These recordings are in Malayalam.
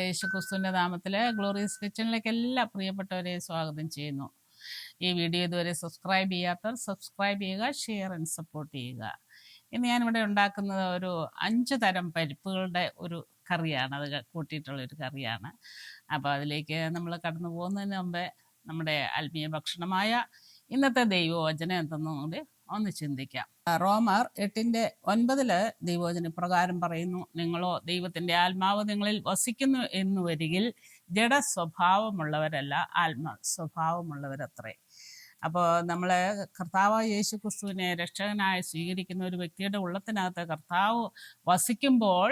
യേശുക്രിസ്തുവിന്റെ നാമത്തിൽ ഗ്ലോറിയസ് കിച്ചണിലേക്ക് എല്ലാ പ്രിയപ്പെട്ടവരെ സ്വാഗതം ചെയ്യുന്നു. ഈ വീഡിയോ ഇതുവരെ സബ്സ്ക്രൈബ് ചെയ്യാത്തവർ സബ്സ്ക്രൈബ് ചെയ്യുക ഷെയർ ആൻഡ് സപ്പോർട്ട് ചെയ്യുക. ഇന്ന് ഞാനിവിടെ ഉണ്ടാക്കുന്നത് ഒരു അഞ്ച് തരം പരിപ്പുകളുടെ ഒരു കറിയാണ്. അത് കൂട്ടിയിട്ടുള്ളൊരു കറിയാണ്. അപ്പോൾ അതിലേക്ക് നമ്മൾ കടന്നു പോകുന്നതിന് മുമ്പേ നമ്മുടെ ആത്മീയ ഭക്ഷണമായ ഇന്നത്തെ ദൈവവചനം എന്തെന്നും കൂടി ഒന്ന് ചിന്തിക്കാം. റോമർ എട്ടിന്റെ ഒൻപതിൽ ദൈവോചന പ്രകാരം പറയുന്നു നിങ്ങളോ ദൈവത്തിന്റെ ആത്മാവ് നിങ്ങളിൽ വസിക്കുന്നു എന്ന് വരികിൽ ജഡ സ്വഭാവമുള്ളവരല്ല ആത്മ സ്വഭാവമുള്ളവരത്രേ അപ്പോൾ നമ്മൾ കർത്താവ് യേശു ക്രിസ്തുവിനെ രക്ഷകനായി സ്വീകരിക്കുന്ന ഒരു വ്യക്തിയുടെ ഉള്ളത്തിനകത്ത് കർത്താവ് വസിക്കുമ്പോൾ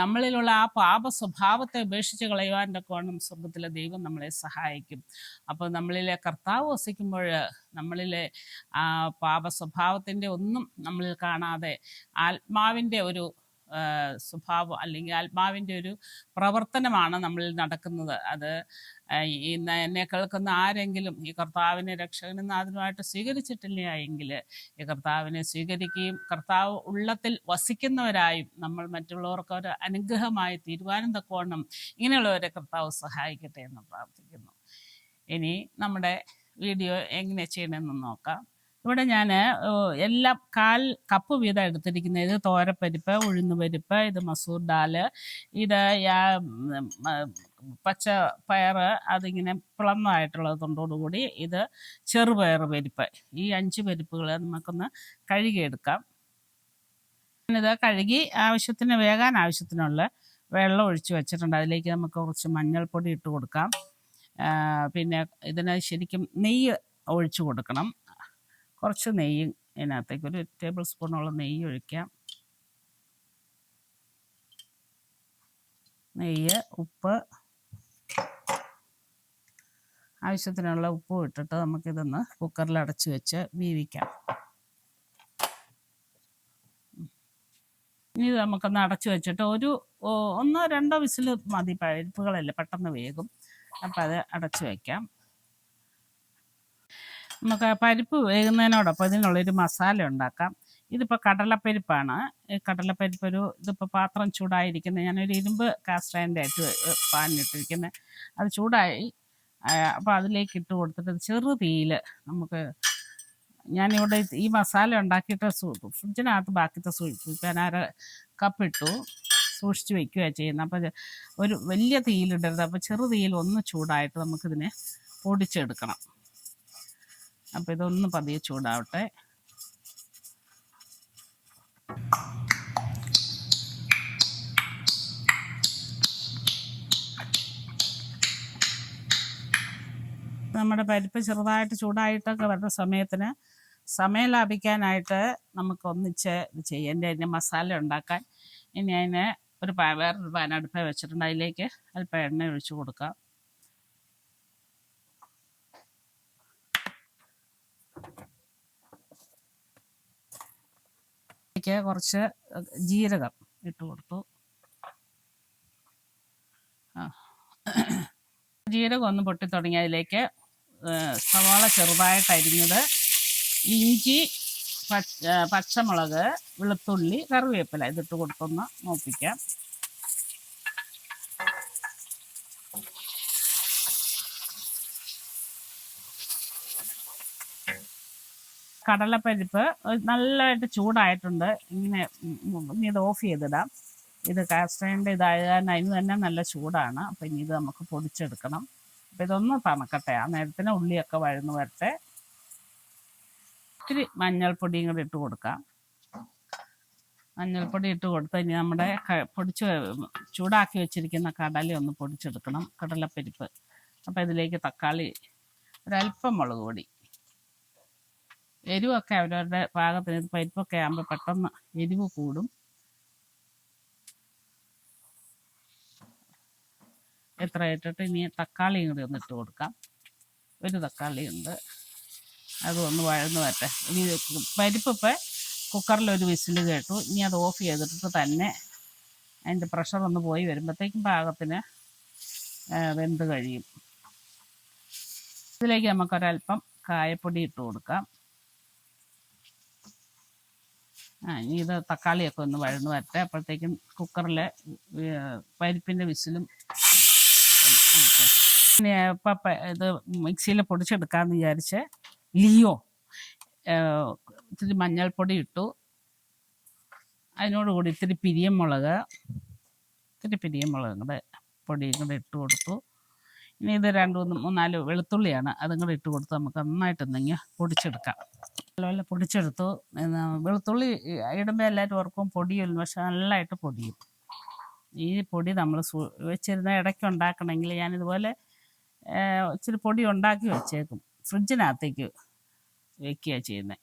നമ്മളിലുള്ള ആ പാപ സ്വഭാവത്തെ ഉപേക്ഷിച്ച് കളയുവാൻ കോണം സ്വർഗത്തിലെ ദൈവം നമ്മളെ സഹായിക്കും. അപ്പോൾ നമ്മളിലെ കർത്താവ് വസിക്കുമ്പോൾ നമ്മളിലെ ആ പാപ സ്വഭാവത്തിന്റെ ഒന്നും നമ്മളിൽ കാണാതെ ആത്മാവിന്റെ ഒരു സ്വഭാവം അല്ലെങ്കിൽ ആത്മാവിന്റെ ഒരു പ്രവർത്തനമാണ് നമ്മളിൽ നടക്കുന്നത്. അത് എന്നെ കേൾക്കുന്ന ആരെങ്കിലും ഈ കർത്താവിനെ രക്ഷകനും നാഥനുമായിട്ട് സ്വീകരിച്ചിട്ടില്ല എങ്കിൽ ഈ കർത്താവിനെ സ്വീകരിക്കുകയും കർത്താവ് ഉള്ളത്തിൽ വസിക്കുന്നവരായും നമ്മൾ മറ്റുള്ളവർക്ക് ഒരു അനുഗ്രഹമായി തീരുവാനും തക്കവണ്ണം ഇങ്ങനെയുള്ളവരെ കർത്താവ് സഹായിക്കട്ടെ എന്ന് പ്രാർത്ഥിക്കുന്നു. ഇനി നമ്മുടെ വീഡിയോ എങ്ങനെ ചെയ്യണമെന്ന് നോക്കാം. ഇവിടെ ഞാൻ എല്ലാം കാൽ കപ്പ് വീതം എടുത്തിരിക്കുന്നത്. ഇത് തോരപ്പരിപ്പ് ഉഴുന്നുപരിപ്പ് ഇത് മസൂർ ദാൽ ഇത് യാ- പച്ച പയർ അതിങ്ങനെ പ്ലമ്മായിട്ടുള്ളത് തൊണ്ടോടുകൂടി ഇത് ചെറുപയർ പരിപ്പ്. ഈ അഞ്ച് പരിപ്പുകൾ നമുക്കൊന്ന് കഴുകിയെടുക്കാം. ഞാനിത് കഴുകി ആവശ്യത്തിന് വേകാൻ ആവശ്യത്തിനുള്ള വെള്ളം ഒഴിച്ച് വെച്ചിട്ടുണ്ട്. അതിലേക്ക് നമുക്ക് കുറച്ച് മഞ്ഞൾപ്പൊടി ഇട്ട് കൊടുക്കാം. പിന്നെ ഇതിന് ശരിക്കും നെയ്യ് ഒഴിച്ചു കൊടുക്കണം. കുറച്ച് നെയ്യ് ഇതിനകത്തേക്ക് ഒരു ടേബിൾ സ്പൂണോളം നെയ്യ് ഒഴിക്കാം. നെയ്യ് ഉപ്പ്. ആവശ്യത്തിനുള്ള ഉപ്പും ഇട്ടിട്ട് നമുക്കിതൊന്ന് കുക്കറിൽ അടച്ച് വെച്ച് വീവിക്കാം. ഇനി നമുക്കൊന്ന് അടച്ചു വെച്ചിട്ട് ഒരു ഒന്നോ രണ്ടോ വിസിൽ മതി. പരിപ്പുകളല്ലേ പെട്ടെന്ന് വേകും. അപ്പം അത് അടച്ചു വയ്ക്കാം നമുക്ക് പരിപ്പ് വേകുന്നതിനോടൊപ്പം ഇതിനുള്ളൊരു മസാല ഉണ്ടാക്കാം. ഇതിപ്പോൾ കടലപ്പരിപ്പാണ്. കടലപ്പരിപ്പ് ഒരു ഇതിപ്പോൾ പാത്രം ചൂടായിരിക്കുന്നത് ഞാനൊരു ഇരുമ്പ് കാസ്റ്റൈന്റെ ആയിട്ട് പാനിട്ടിരിക്കുന്നത് അത് ചൂടായി അപ്പോൾ അതിലേക്ക് ഇട്ട് കൊടുത്തിട്ട് ചെറു തീയിൽ നമുക്ക് ഞാനിവിടെ ഈ മസാല ഉണ്ടാക്കിയിട്ട് ഫ്രിഡ്ജിനകത്ത് ബാക്കിത്തെ അര കപ്പിട്ടു സൂക്ഷിച്ച് വെക്കുകയാണ് ചെയ്യുന്നത് അപ്പോൾ ഒരു വലിയ തീയിലിടരുത്. അപ്പോൾ ചെറു തീയിൽ ഒന്ന് ചൂടായിട്ട് നമുക്കിതിനെ പൊടിച്ചെടുക്കണം. അപ്പോൾ ഇതൊന്ന് പതിയെ ചൂടാവട്ടെ. നമ്മുടെ പരിപ്പ് ചെറുതായിട്ട് ചൂടായിട്ടൊക്കെ വരുന്ന സമയത്തിന് സമയം ലാഭിക്കാനായിട്ട് നമുക്ക് ഒന്നിച്ച് ഇത് ചെയ്യാം. എന്റെ അതിന്റെ മസാല ഉണ്ടാക്കാൻ. ഇനി അതിന് ഒരു വേറൊരു പാൻ വെച്ചിട്ടുണ്ട്. അതിലേക്ക് അല്പം എണ്ണ ഒഴിച്ചു കൊടുക്കാം. അതിലേക്ക് കുറച്ച് ജീരകം ഇട്ട് കൊടുത്തു. ജീരകം ഒന്ന് പൊട്ടി തുടങ്ങി അതിലേക്ക് സവാള ചെറുതായിട്ട് അരിഞ്ഞത് ഇഞ്ചി പച്ച പച്ചമുളക് വെളുത്തുള്ളി കറിവേപ്പില ഇതിട്ട് കൊടുത്തൊന്ന് മൂപ്പിക്കാം. കടലപ്പരിപ്പ് നല്ലതായിട്ട് ചൂടായിട്ടുണ്ട്. ഇങ്ങനെ ഇനി ഇത് ഓഫ് ചെയ്തിടാം. ഇത് കാസ്റ്റൈന്റെ ഇതായ കാരണം അതിന് തന്നെ നല്ല ചൂടാണ്. അപ്പം ഇനി ഇത് നമുക്ക് പൊടിച്ചെടുക്കണം. അപ്പം ഇതൊന്ന് തണുക്കട്ടെ. ആ നേരത്തിന് ഉള്ളിയൊക്കെ വഴന്ന് വരട്ടെ. ഇത്തിരി മഞ്ഞൾപ്പൊടിയും കൂടി ഇട്ട് കൊടുക്കാം. മഞ്ഞൾപ്പൊടി ഇട്ട് കൊടുത്ത് ഇനി നമ്മുടെ പൊടിച്ച് ചൂടാക്കി വെച്ചിരിക്കുന്ന കടല ഒന്ന് പൊടിച്ചെടുക്കണം. കടലപ്പരിപ്പ്. അപ്പം ഇതിലേക്ക് തക്കാളി ഒരല്പം മുളക് പൊടി. എരിവൊക്കെ അവരവരുടെ പാകത്തിന് പരിപ്പൊക്കെ ആകുമ്പോൾ പെട്ടെന്ന് എരിവ് കൂടും. എത്ര ഇട്ടിട്ട് ഇനി തക്കാളിയും കൂടി ഒന്ന് ഇട്ട് കൊടുക്കാം. ഒരു തക്കാളി ഉണ്ട്. അത് ഒന്ന് വഴന്ന് വരട്ടെ. ഇനി പരിപ്പ് ഇപ്പം കുക്കറിൽ ഒരു വിസിൽ കേട്ടു. ഇനി അത് ഓഫ് ചെയ്തിട്ട് തന്നെ അതിന്റെ പ്രഷർ ഒന്ന് പോയി വരുമ്പോഴത്തേക്കും പാകത്തിന് വെന്ത് കഴിയും. ഇതിലേക്ക് നമുക്കൊരല്പം കായപ്പൊടി ഇട്ട് കൊടുക്കാം. ആ ഇനി ഇത് തക്കാളിയൊക്കെ ഒന്ന് വഴന്ന് വരട്ടെ. അപ്പോഴത്തേക്കും കുക്കറിലെ പരിപ്പിന്റെ വിസിലും പിന്നെ ഇപ്പം ഇത് മിക്സിയിൽ പൊടിച്ചെടുക്കാമെന്ന് വിചാരിച്ച് ലിയോ ഇത്തിരി മഞ്ഞൾപ്പൊടി ഇട്ടു. അതിനോടുകൂടി ഇത്തിരി പിരിയമുളക് ഇത്തിരി പിരിയമുളകും കൂടെ പൊടിയും കൂടെ ഇട്ട് കൊടുത്തു. ഇനി ഇത് രണ്ട് മൂന്ന് മൂന്നാൽ വെളുത്തുള്ളിയാണ്. അതും കൂടെ ഇട്ട് കൊടുത്ത് നമുക്ക് നന്നായിട്ട് എന്തെങ്കിലും പൊടിച്ചെടുക്കാം. നല്ലപോലെ പൊടിച്ചെടുത്തു. വെളുത്തുള്ളി ഇടുമ്പോൾ എല്ലാവരും ഓർക്കും പൊടിയും പക്ഷെ നല്ലതായിട്ട് പൊടിയും. ഈ പൊടി നമ്മൾ വെച്ചിരുന്ന ഇടയ്ക്ക് ഉണ്ടാക്കണമെങ്കിൽ ഞാനിതുപോലെ ഇച്ചിരി പൊടി ഉണ്ടാക്കി വെച്ചേക്കും. ഫ്രിഡ്ജിനകത്തേക്ക് വെക്കുക ചെയ്യുന്നത്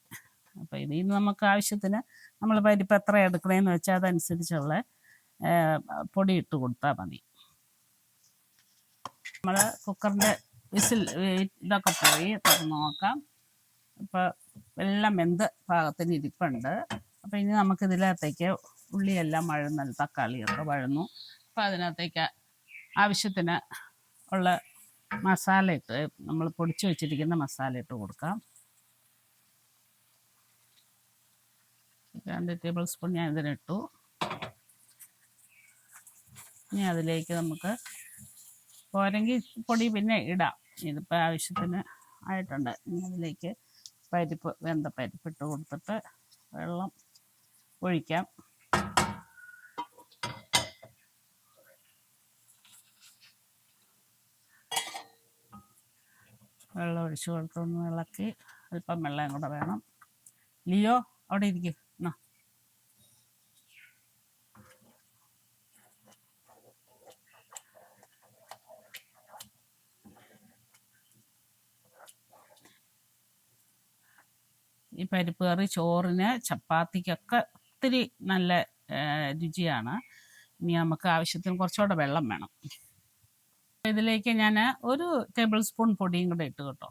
അപ്പോൾ ഇതിൽ നിന്ന് നമുക്ക് ആവശ്യത്തിന് നമ്മൾ പരിപ്പ് എത്ര എടുക്കണമെന്ന് വെച്ചാൽ അതനുസരിച്ചുള്ള പൊടി ഇട്ട് കൊടുത്താൽ മതി. നമ്മൾ കുക്കറിന്റെ വിസിൽ ഇതൊക്കെ പോയി നോക്കാം. ഇപ്പോൾ എല്ലാം വെന്ത് പാകത്തിന് ഇരിപ്പുണ്ട്. അപ്പോൾ ഇനി നമുക്ക് ഇതിനകത്തേക്ക് ഉള്ളിയെല്ലാം വഴന്നൽ തക്കാളിയൊക്കെ വഴന്നു. അപ്പോൾ അതിനകത്തേക്ക് ആവശ്യത്തിന് ഉള്ള മസാല ഇട്ട് നമ്മൾ പൊടിച്ചു വെച്ചിരിക്കുന്ന മസാല ഇട്ട് കൊടുക്കാം. രണ്ട് ടേബിൾ സ്പൂൺ ഞാൻ ഇതിനിട്ടു ഇനി അതിലേക്ക് നമുക്ക് പോരെങ്കിൽ പൊടി പിന്നെ ഇടാം. ഇതിപ്പോൾ ആവശ്യത്തിന് ആയിട്ടുണ്ട്. ഇനി അതിലേക്ക് പരിപ്പ് വെന്ത പരിപ്പ് ഇട്ട് കൊടുത്തിട്ട് വെള്ളം ഒഴിക്കാം. വെള്ളം ഒഴിച്ച് കൊടുത്തൊന്ന് ഇളക്കി അല്പം വെള്ളം കൂടെ വേണം. ലിയോ അവിടെ ഇരിക്കും എന്നാ ഈ പരിപ്പ് കറി ചോറിന് ചപ്പാത്തിക്കൊക്കെ ഒത്തിരി നല്ല രുചിയാണ്. ഇനി നമുക്ക് ആവശ്യത്തിന് കുറച്ചുകൂടെ വെള്ളം വേണം. ഇതിലേക്ക് ഞാൻ ഒരു ടേബിൾ സ്പൂൺ പൊടിയും കൂടെ ഇട്ട് കേട്ടോ.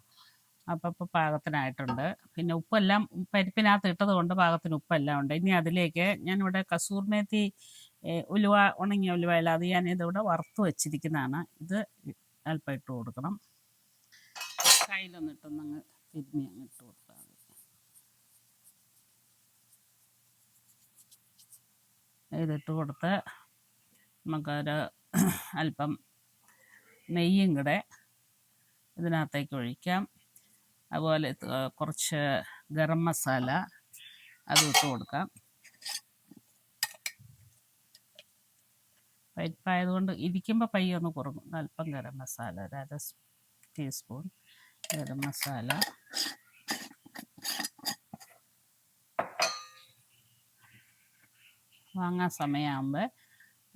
അപ്പം ഇപ്പോൾ പാകത്തിനായിട്ടുണ്ട്. പിന്നെ ഉപ്പെല്ലാം പരിപ്പിനകത്ത് ഇട്ടത് കൊണ്ട് പാകത്തിന് ഉപ്പെല്ലാം ഉണ്ട്. ഇനി അതിലേക്ക് ഞാനിവിടെ കസൂർ മേത്തി ഉലുവ ഉണങ്ങിയ ഉലുവ അല്ല അത് ഞാൻ ഇതിവിടെ വറുത്ത് വെച്ചിരിക്കുന്നതാണ്. ഇത് അല്പം ഇട്ട് കൊടുക്കണം. കയ്യിലൊന്നിട്ടൊന്നങ്ങ് തിരിഞ്ഞ് അങ്ങ് ഇട്ട് കൊടുത്താൽ ഇതിട്ട് കൊടുത്ത് നമുക്കൊരു അല്പം നെയ്യും കൂടെ ഇതിനകത്തേക്ക് ഒഴിക്കാം. അതുപോലെ കുറച്ച് ഗരം മസാല അതും ഇട്ട് കൊടുക്കാം. പരിപ്പായതുകൊണ്ട് ഇരിക്കുമ്പോൾ പയ്യൊന്ന് കുറങ്ങും അല്പം ഗരം മസാല ഒരു അര ടീസ്പൂൺ ഗരം മസാല. വാങ്ങാൻ സമയമാകുമ്പോൾ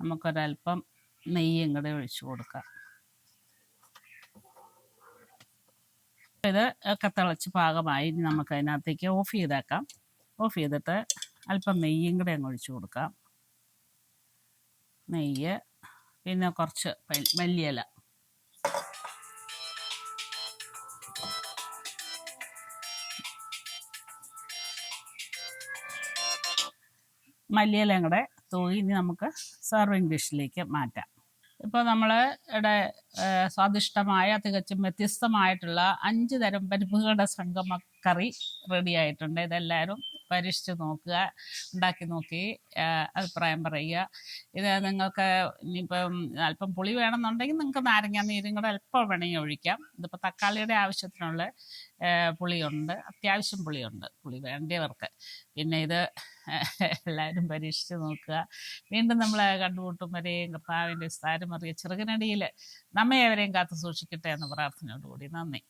നമുക്കൊരല്പം നെയ്യും കൂടെ ഒഴിച്ചു കൊടുക്കാം. ഇത് ഒക്കെ തിളച്ച് പാകമായി നമുക്ക് അതിനകത്തേക്ക് ഓഫ് ചെയ്തേക്കാം. ഓഫ് ചെയ്തിട്ട് അല്പം നെയ്യും കൂടെ അങ്ങ് ഒഴിച്ചു കൊടുക്കാം. നെയ്യ് പിന്നെ കുറച്ച് മല്ലിയില. മല്ലിയിലയും കൂടെ തൂകി ഇനി നമുക്ക് സെർവിങ് ഡിഷിലേക്ക് മാറ്റാം. ഇപ്പോൾ നമ്മൾ ഇവിടെ സ്വാദിഷ്ടമായ തികച്ചും വ്യത്യസ്തമായിട്ടുള്ള അഞ്ച് തരം പരിപ്പുകളുടെ സംഗമ കറി റെഡി ആയിട്ടുണ്ട്. ഇതെല്ലാവരും പരീക്ഷിച്ച് നോക്കുക ഉണ്ടാക്കി നോക്കി അഭിപ്രായം പറയുക. ഇത് നിങ്ങൾക്ക് ഇനിയിപ്പം അല്പം പുളി വേണമെന്നുണ്ടെങ്കിൽ നിങ്ങൾക്ക് നാരങ്ങ നീരും കൂടെ അല്പം വേണമെങ്കിൽ ഒഴിക്കാം. ഇതിപ്പോൾ തക്കാളിയുടെ ആവശ്യത്തിനുള്ള പുളിയുണ്ട്. അത്യാവശ്യം പുളിയുണ്ട്. പുളി വേണ്ടിയവർക്ക്. പിന്നെ ഇത് എല്ലാവരും പരീക്ഷിച്ച് നോക്കുക. വീണ്ടും നമ്മൾ കണ്ടുമുട്ടും. വരെയും കർത്താവിന്റെ സ്ഥാനമറിയ ചെറുകനടിയിൽ നമ്മെ അവരെയും കാത്തു സൂക്ഷിക്കട്ടെ എന്ന പ്രാർത്ഥനയോടുകൂടി. നന്ദി.